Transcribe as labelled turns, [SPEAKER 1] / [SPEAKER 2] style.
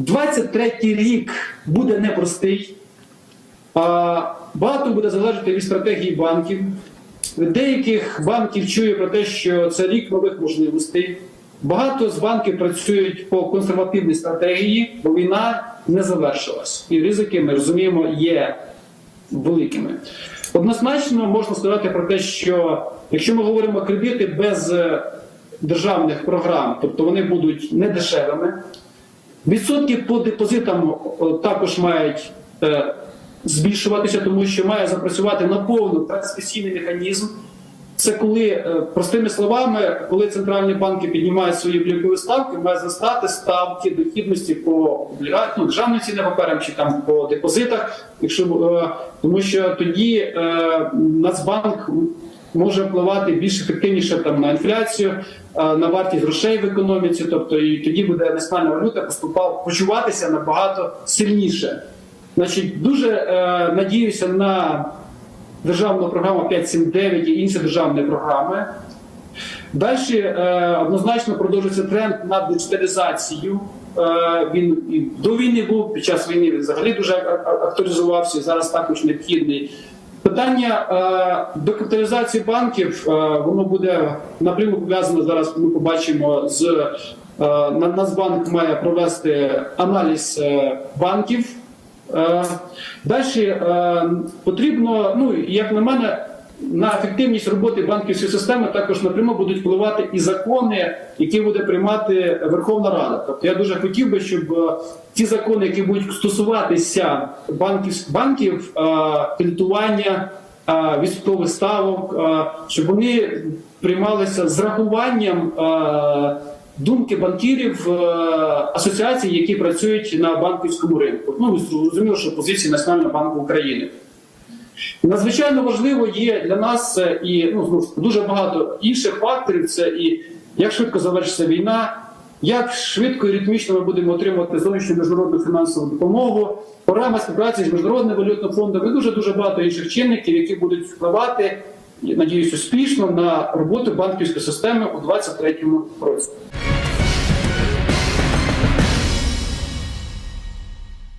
[SPEAKER 1] 23-й рік буде непростий. А, Багато буде залежати від стратегії банків. Від деяких банків чую про те, що це рік нових можливостей. Багато з банків працюють по консервативній стратегії, бо війна не завершилась. І ризики, ми розуміємо, є великими. Однозначно можна сказати про те, що якщо ми говоримо кредити без е, державних програм, тобто вони будуть не дешевими, Відсотки по депозитам також мають е, збільшуватися, тому що має запрацювати наповну трансмісійний механізм. Це коли, е, простими словами, коли центральні банки піднімають свої облікові ставки, має зростати ставки дохідності по ну, державним цінним паперам чи там по депозитах, якщо е, тому що тоді е, Нацбанк може впливати більш ефективніше там на інфляцію, на вартість грошей в економіці. Тобто, і тоді буде національна валюта поступав почуватися набагато сильніше. Значить, дуже надіюся на державну програму 5.7.9 і інші державні програми. Далі е, однозначно продовжується тренд на диджиталізацію. Е, він і до війни був, під час війни він взагалі дуже актуалізувався, зараз також необхідний. Питання е, докапіталізації банків е, воно буде напряму пов'язано зараз. Ми побачимо з Нацбанк має провести аналіз банків. Далі потрібно, ну як на мене, на ефективність роботи банківської системи також напряму будуть впливати і закони, які буде приймати Верховна Рада. Тобто я дуже хотів би, щоб е, ті закони, які будуть стосуватися банків, банків е, кредитування, е, відсоткових ставок, е, щоб вони приймалися з рахуванням. Думки банкірів е, асоціацій, які працюють на банківському ринку. Ну, зрозуміло, що позиції Національного банку України. Надзвичайно важливо є для нас е, і ну, дуже багато інших факторів. Це і як швидко завершиться війна, як швидко і ритмічно ми будемо отримувати зовнішню міжнародну фінансову допомогу, програма співпраці з міжнародним валютним фондом і дуже дуже багато інших чинників, які будуть впливати, надіюсь, успішно на роботу банківської системи у 2023 році.